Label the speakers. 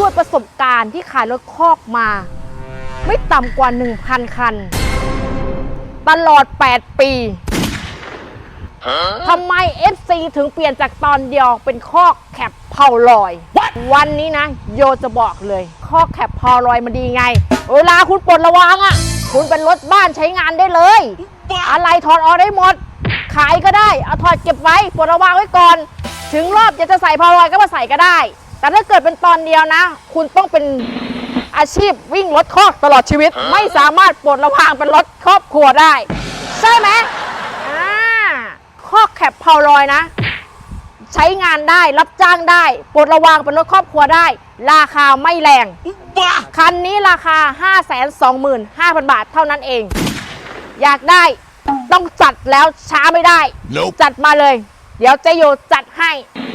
Speaker 1: ด้วยประสบการณ์ที่ขายรถคอกมา ไม่ต่ำกว่า 1,000 คัน ตลอด 8 ปีทำไม FC ถึงเปลี่ยนจากตอนเดียวเป็นคอกแคปเผาลอย วันนี้นะ โยจะบอกเลยคอกแคปเผาลอยมันดีไง เวลาคุณปลดระวังอะ่ะ คุณเป็นรถบ้านใช้งานได้เลย อะไรถอดออกได้หมด ขายก็ได้ เอาถอดเก็บไว้ปลดระวางไว้ก่อน ถึงรอบจะจะใส่พอลอยก็มาใส่ก็ได้ แต่ถ้าเกิดเป็นตอนเดียวนะ คุณต้องเป็นอาชีพวิ่งรถคอกตลอดชีวิต ไม่สามารถปลดระวางเป็นรถครอบครัวได้ ใช่ไหมอ่าคอกแคปพอลอยนะ ใช้งานได้รับจ้างได้ปลดระวางเป็นรถครอบครัวได้ ราคาไม่แรง คันนี้ราคา 525,000 บาทเท่านั้นเอง อยากได้ต้องจัดแล้วช้าไม่ได้
Speaker 2: Nope.
Speaker 1: จัดมาเลย เดี๋ยวเจโยจัดให้ไปเลย